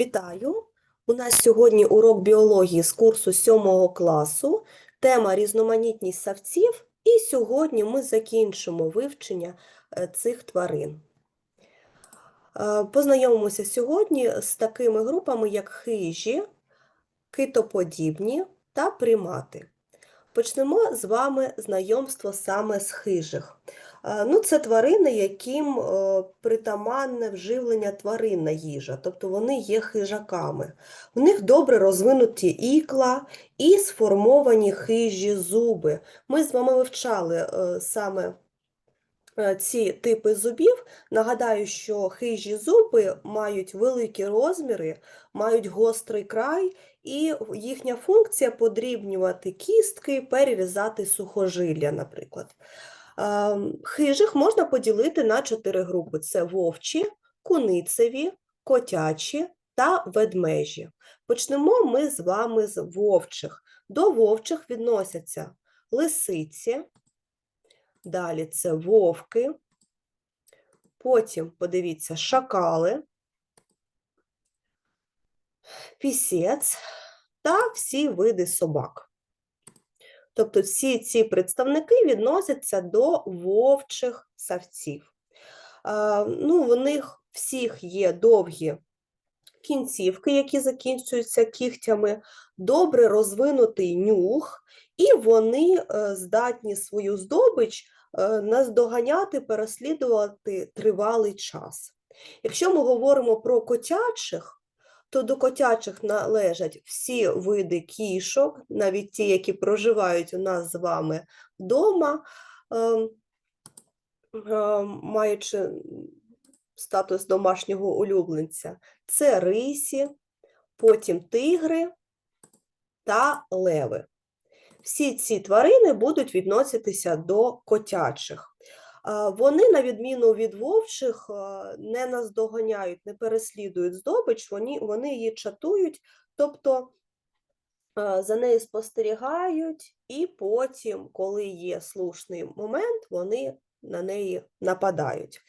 Вітаю! У нас сьогодні урок біології з курсу 7 класу. Тема різноманітність савців. І сьогодні ми закінчимо вивчення е, цих тварин. Е, Познайомимося сьогодні з такими групами, як хижі, китоподібні та примати. Почнемо з вами знайомство саме з хижих. Ну, це тварини, яким е, притаманне вживлення тваринна їжа, тобто вони є хижаками. В них добре розвинуті ікла і сформовані хижі зуби. Ми з вами вивчали е, саме е, ці типи зубів. Нагадаю, що хижі зуби мають великі розміри, мають гострий край, і їхня функція подрібнювати кістки, перерізати сухожилля, наприклад. Ем, Хижих можна поділити на чотири групи: це вовчі, куницеві, котячі та ведмежі. Почнемо ми з вами з вовчих. До вовчих відносяться лисиці, далі це вовки, потім, подивіться, шакали, пісець та всі види собак. Тобто всі ці представники відносяться до вовчих савців. Ну, в них всіх є довгі кінцівки, які закінчуються кігтями, добре розвинутий нюх, і вони е, здатні свою здобич е, наздоганяти, переслідувати тривалий час. Якщо ми говоримо про котячих, то до котячих належать всі види кішок, навіть ті, які проживають у нас з вами вдома, ем, ем, маючи статус домашнього улюбленця. Це рисі, потім тигри та леви. Всі ці тварини будуть відноситися до котячих. Вони, на відміну від вовчих, не наздоганяють, не переслідують здобич, вони, вони її чатують, тобто за нею спостерігають, і потім, коли є слушний момент, вони на неї нападають.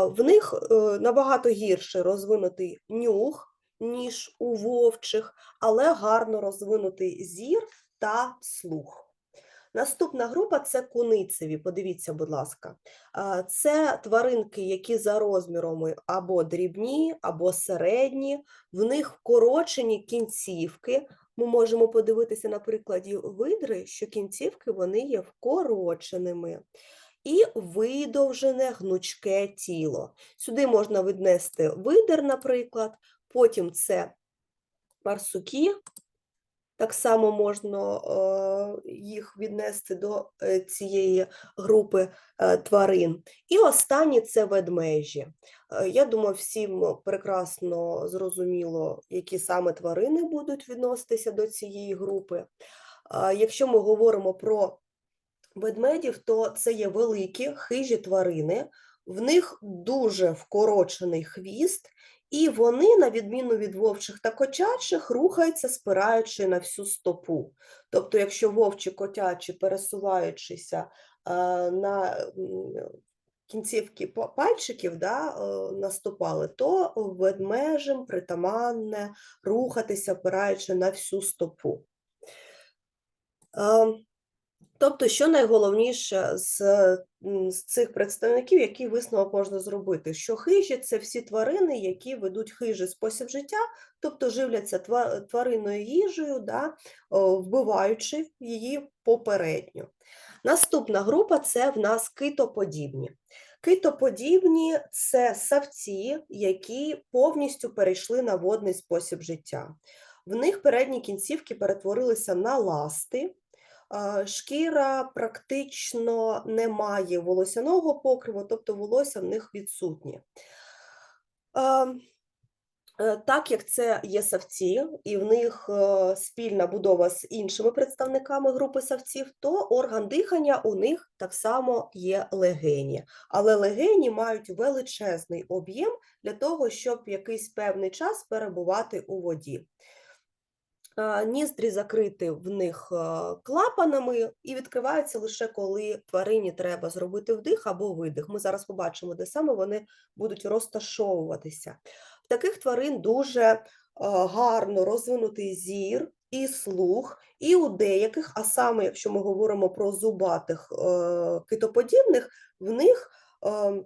В них е, набагато гірше розвинутий нюх, ніж у вовчих, але гарно розвинутий зір та слух. Наступна група це куницеві. Подивіться, будь ласка. Це тваринки, які за розмірами або дрібні, або середні, в них вкорочені кінцівки. Ми можемо подивитися на прикладі видри, що кінцівки вони є вкороченими. І видовжене гнучке тіло. Сюди можна віднести видер, наприклад, потім це марсуки, так само можна е, їх віднести до е, цієї групи е, тварин. І останні це ведмежі. Я думаю, всім прекрасно зрозуміло, які саме тварини будуть відноситися до цієї групи. Якщо ми говоримо про ведмедів, то це є великі хижі тварини, в них дуже вкорочений хвіст, і вони, на відміну від вовчих та котячих, рухаються, спираючи на всю стопу. Тобто, якщо вовчі котячі, пересуваючися е, на кінцівки пальчиків да, е, наступали, то ведмежим притаманне рухатися, опираючи на всю стопу. Тобто, що найголовніше з, з цих представників, який висновок можна зробити? Що хижі це всі тварини, які ведуть хижий спосіб життя, тобто живляться тва- тваринною їжею, да, вбиваючи її попередньо. Наступна група це в нас китоподібні. Китоподібні це савці, які повністю перейшли на водний спосіб життя. В них передні кінцівки перетворилися на ласти. Шкіра практично не має волосяного покриву, тобто волосся в них відсутнє. Е, Так як це є савці, і в них е, спільна будова з іншими представниками групи савців, то орган дихання у них так само є легені. Але легені мають величезний об'єм для того, щоб якийсь певний час перебувати у воді. А, Ніздрі закриті в них е, клапанами і відкриваються лише коли тварині треба зробити вдих або видих. Ми зараз побачимо, де саме вони будуть розташовуватися. В таких тварин дуже е, гарно розвинутий зір і слух, і у деяких, а саме якщо ми говоримо про зубатих е, китоподібних, в них е,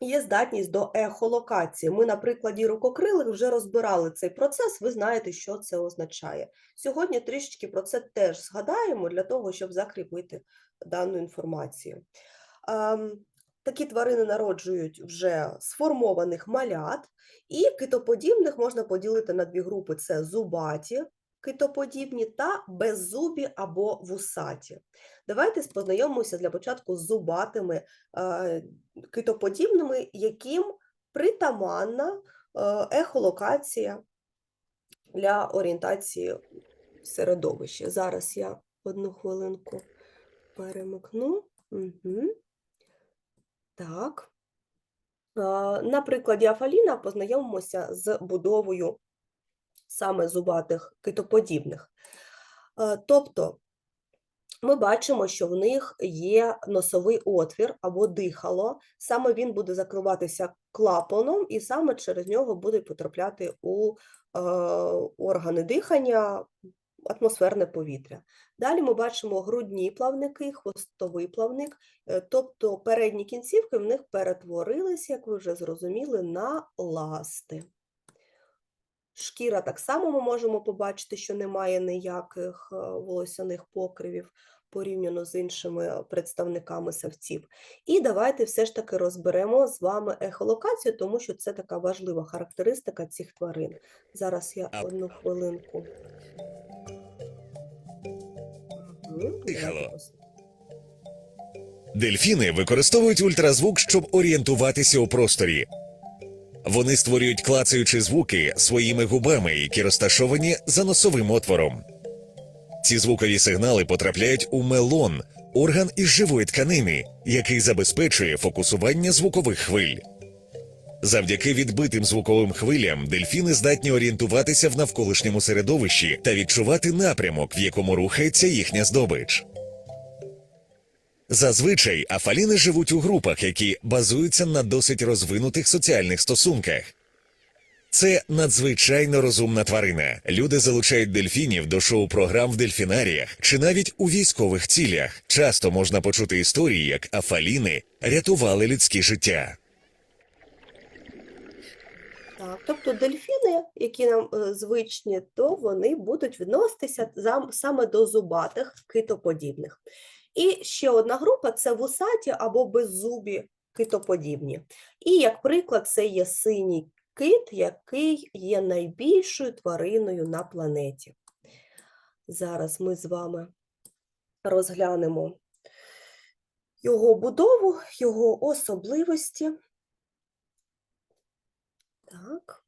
є здатність до ехолокації. Ми на прикладі рукокрилих вже розбирали цей процес, ви знаєте, що це означає. Сьогодні трішечки про це теж згадаємо для того, щоб закріпити дану інформацію. Ем, Такі тварини народжують вже сформованих малят, і китоподібних можна поділити на дві групи: це зубаті китоподібні та беззубі або вусаті. Давайте познайомимося для початку з зубатими е, китоподібними, яким притаманна е, ехолокація для орієнтації в середовищі. Зараз я одну хвилинку перемикну. Угу. Так. Е, На прикладі Афаліна познайомимося з будовою саме зубатих китоподібних. Е, Тобто ми бачимо, що в них є носовий отвір або дихало, саме він буде закриватися клапаном, і саме через нього буде потрапляти у е, органи дихання атмосферне повітря. Далі ми бачимо грудні плавники, хвостовий плавник, е, тобто передні кінцівки в них перетворилися, як ви вже зрозуміли, на ласти. Шкіра так само ми можемо побачити, що немає ніяких е, волосяних покривів порівняно з іншими представниками савців. І давайте все ж таки розберемо з вами ехолокацію, тому що це така важлива характеристика цих тварин. Зараз я одну хвилинку. Пос- Дельфіни використовують ультразвук, щоб орієнтуватися у просторі. Вони створюють клацаючі звуки своїми губами, які розташовані за носовим отвором. Ці звукові сигнали потрапляють у мелон, орган із живої тканини, який забезпечує фокусування звукових хвиль. Завдяки відбитим звуковим хвилям дельфіни здатні орієнтуватися в навколишньому середовищі та відчувати напрямок, в якому рухається їхня здобич. Зазвичай афаліни живуть у групах, які базуються на досить розвинутих соціальних стосунках. Це надзвичайно розумна тварина. Люди залучають дельфінів до шоу-програм в дельфінаріях чи навіть у військових цілях. Часто можна почути історії, як афаліни рятували людське життя. Так, тобто дельфіни, які нам е, звичні, то вони будуть відноситися зам- саме до зубатих китоподібних. І ще одна група це вусаті або беззубі китоподібні. І як приклад, це є синій кит, який є найбільшою твариною на планеті. Зараз ми з вами розглянемо його будову, його особливості. Так.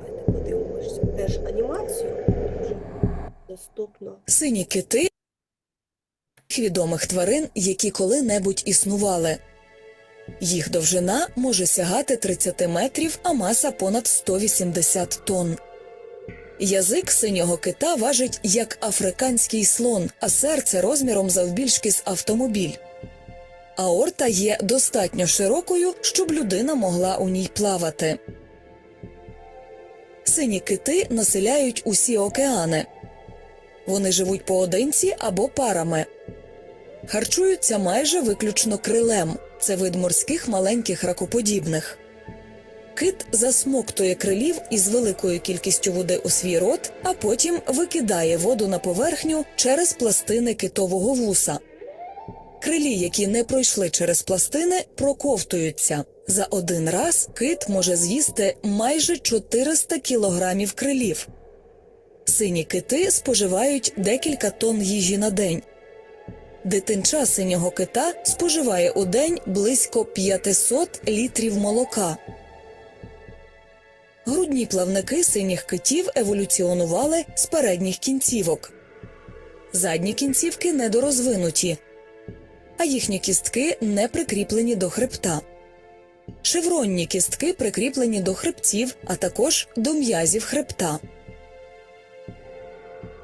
Давайте подивимося теж анімацію. Доступно. Сині кити відомих тварин, які коли-небудь існували. Їх довжина може сягати 30 метрів, а маса понад 180 тонн. Язик синього кита важить як африканський слон, а серце розміром завбільшки з автомобіль. Аорта є достатньо широкою, щоб людина могла у ній плавати. Сині кити населяють усі океани. Вони живуть поодинці або парами. Харчуються майже виключно крилем. Це вид морських маленьких ракоподібних. Кит засмоктує крилів із великою кількістю води у свій рот, а потім викидає воду на поверхню через пластини китового вуса. Крилі, які не пройшли через пластини, проковтуються. За один раз кит може з'їсти майже 400 кілограмів крилів. Сині кити споживають декілька тонн їжі на день. Дитинча синього кита споживає у день близько 500 літрів молока. Грудні плавники синіх китів еволюціонували з передніх кінцівок. Задні кінцівки недорозвинуті, а їхні кістки не прикріплені до хребта. Шевронні кістки прикріплені до хребців, а також до м'язів хребта.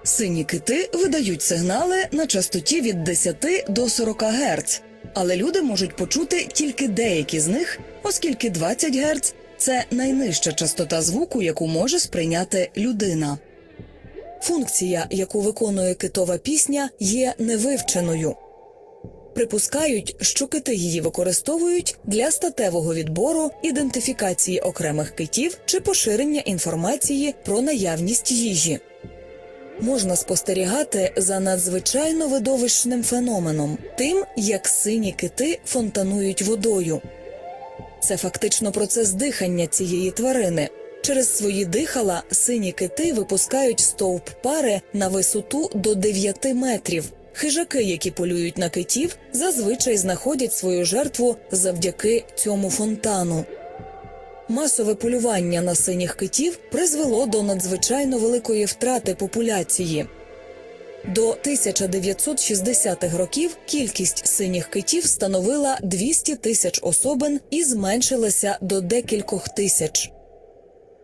Сині кити видають сигнали на частоті від 10 до 40 Гц. але люди можуть почути тільки деякі з них, оскільки 20 Гц – це найнижча частота звуку, яку може сприйняти людина. Функція, яку виконує китова пісня, є невивченою. Припускають, що кити її використовують для статевого відбору, ідентифікації окремих китів чи поширення інформації про наявність їжі. Можна спостерігати за надзвичайно видовищним феноменом, тим, як сині кити фонтанують водою. Це фактично процес дихання цієї тварини. Через свої дихала сині кити випускають стовп пари на висоту до 9 метрів. Хижаки, які полюють на китів, зазвичай знаходять свою жертву завдяки цьому фонтану. Масове полювання на синіх китів призвело до надзвичайно великої втрати популяції. До 1960-х років кількість синіх китів становила 200 тисяч особин і зменшилася до декількох тисяч.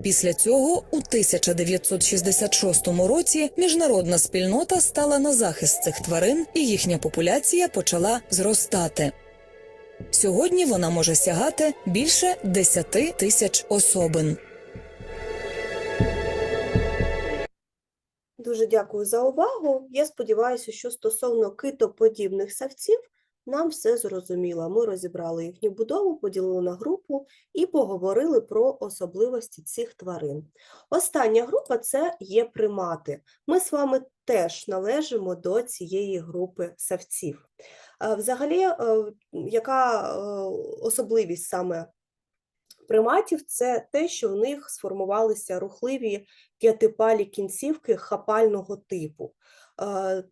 Після цього, у 1966 році, міжнародна спільнота стала на захист цих тварин, і їхня популяція почала зростати. Сьогодні вона може сягати більше 10 тисяч особин. Дуже дякую за увагу. Я сподіваюся, що стосовно китоподібних савців нам все зрозуміло. Ми розібрали їхню будову, поділили на групу і поговорили про особливості цих тварин. Остання група це є примати. Ми з вами теж належимо до цієї групи савців. Е, Взагалі, е, яка е, особливість саме приматів? Це те, що в них сформувалися рухливі п'ятипалі кінцівки хапального типу.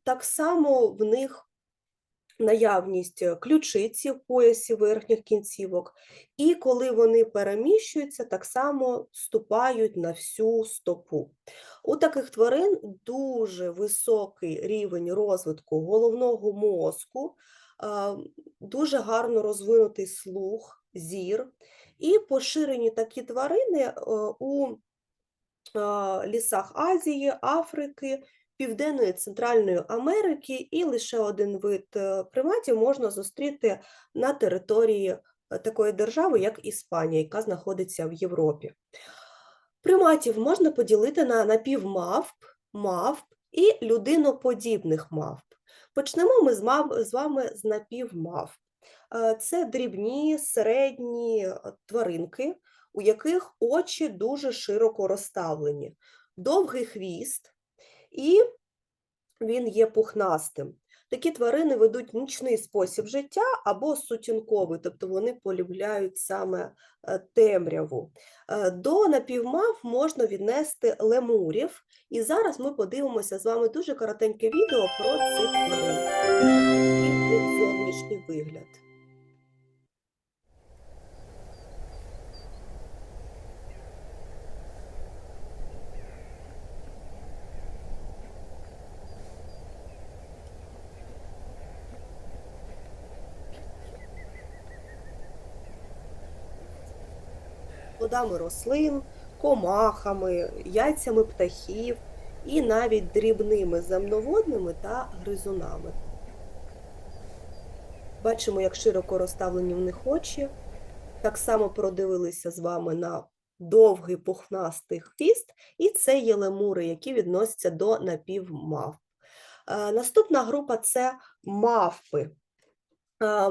Так само в них наявність ключиці в поясі верхніх кінцівок, і коли вони переміщуються, так само ступають на всю стопу. У таких тварин дуже високий рівень розвитку головного мозку, дуже гарно розвинутий слух, зір, і поширені такі тварини е, у лісах Азії, Африки, Південної Центральної Америки, і лише один вид е, приматів можна зустріти на території е, такої держави, як Іспанія, яка знаходиться в Європі. Приматів можна поділити на напівмавп, мавп і людиноподібних мавп. Почнемо ми з вами з напівмавп. Е, Це дрібні, середні е, тваринки, у яких очі дуже широко розставлені, довгий хвіст, і він є пухнастим. Такі тварини ведуть нічний спосіб життя або сутінковий, тобто вони полюбляють саме е, темряву. Е, До напівмав можна віднести лемурів, і зараз ми подивимося з вами дуже коротеньке відео про цих тварин. Зовнішній вигляд. Плодами рослин, комахами, яйцями птахів і навіть дрібними земноводними та гризунами. Бачимо, як широко розставлені в них очі. Так само продивилися з вами на довгий пухнастий хвіст, і це є лемури, які відносяться до напівмавп. Е, Наступна група це мавпи.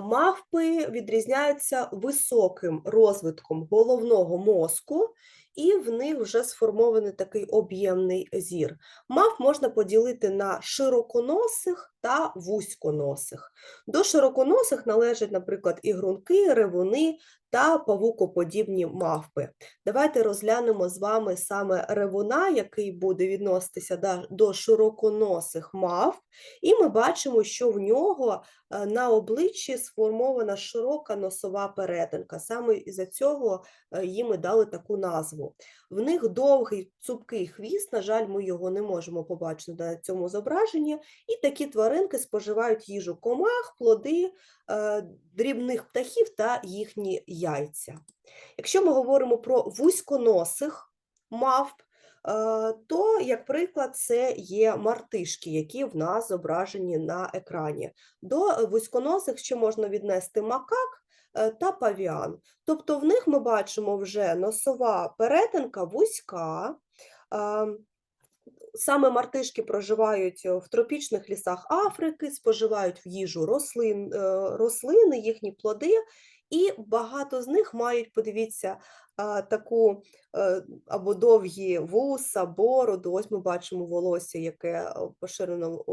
Мавпи відрізняються високим розвитком головного мозку, і в них вже сформований такий об'ємний зір. Мавп можна поділити на широконосих та вузьконосих. До широконосих належать, наприклад, ігрунки, ревуни та павукоподібні мавпи. Давайте розглянемо з вами саме ревуна, який буде відноситися до широконосих мавп, і ми бачимо, що в нього е, на обличчі сформована широка носова перетинка. Саме із-за цього е, їм і дали таку назву. В них довгий цупкий хвіст, на жаль, ми його не можемо побачити на цьому зображенні, і такі тваринки споживають їжу комах, плоди, е, дрібних птахів та їхні яйця. Якщо ми говоримо про вузьконосих мавп, то, як приклад, це є мартишки, які в нас зображені на екрані. До вузьконосих ще можна віднести макак е, та павіан. Тобто в них ми бачимо вже носова перетинка вузька. Саме мартишки проживають е, в тропічних лісах Африки, споживають в їжу рослин, е, рослини, їхні плоди, і багато з них мають, подивіться, таку е, або довгі вуса, бороду. Ось ми бачимо волосся, яке поширено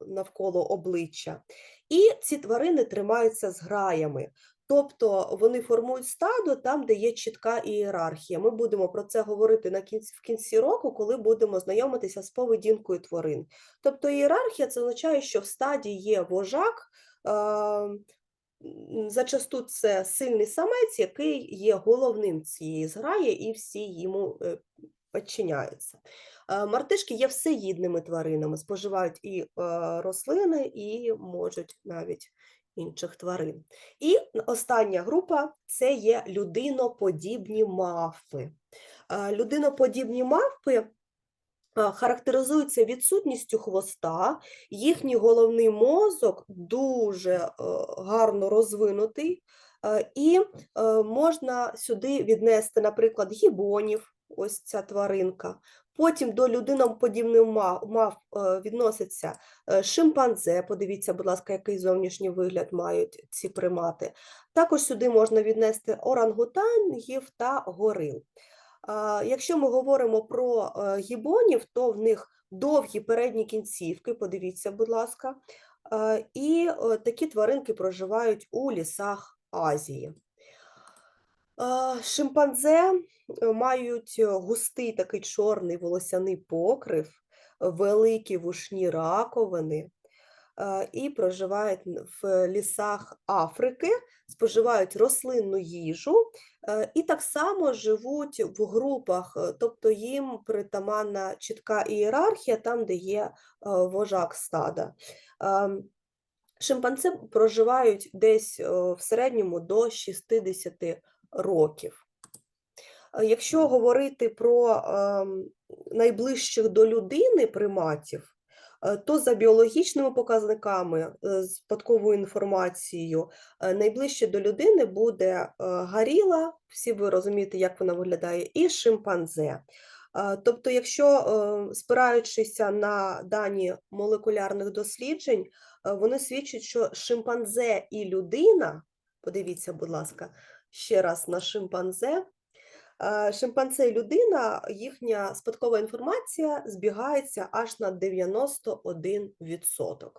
навколо обличчя. І ці тварини тримаються зграями. Тобто вони формують стадо там, де є чітка ієрархія. Ми будемо про це говорити на кінці, в кінці року, коли будемо знайомитися з поведінкою тварин. Тобто ієрархія це означає, що в стаді є вожак, е, зачасту це сильний самець, який є головним цієї зграї, і всі йому е, підчиняються. Е, Мартишки є всеїдними тваринами, споживають і е, рослини, і можуть навіть інших тварин. І остання група це є людиноподібні мавпи. Е, Людиноподібні мавпи е, характеризуються відсутністю хвоста, їхній головний мозок дуже е, гарно розвинутий, і можна сюди віднести, наприклад, гібонів, ось ця тваринка. Потім до людиноподібних мав, мав е, відноситься е, шимпанзе. Подивіться, будь ласка, який зовнішній вигляд мають ці примати. Також сюди можна віднести орангутангів та горил. Якщо ми говоримо про е, гібонів, то в них довгі передні кінцівки, подивіться, будь ласка, і такі тваринки проживають у лісах Азії. Шимпанзе мають е, густий такий чорний волосяний покрив, великі вушні раковини е, і проживають в лісах Африки, споживають рослинну їжу е, і так само живуть в групах, е, тобто їм притаманна чітка ієрархія там, де є е, вожак стада. Шимпанзе проживають десь е, в середньому до 60 років. Е, Якщо говорити про ем, найближчих до людини приматів, е, то за біологічними показниками, е, спадковою інформацією, найближче до людини буде горіла, всі ви розумієте, як вона виглядає, і шимпанзе. Тобто, якщо спираючися на дані молекулярних досліджень, вони свідчать, що шимпанзе і людина, подивіться, будь ласка, ще раз на шимпанзе. Е, Шимпанзе і людина, їхня спадкова інформація збігається аж на 91%.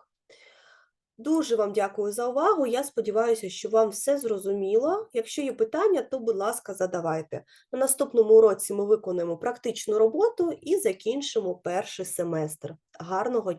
Дуже вам дякую за увагу. Я сподіваюся, що вам все зрозуміло. Якщо є питання, то, будь ласка, задавайте. На наступному уроці ми виконуємо практичну роботу і закінчимо перший семестр. Гарного дня!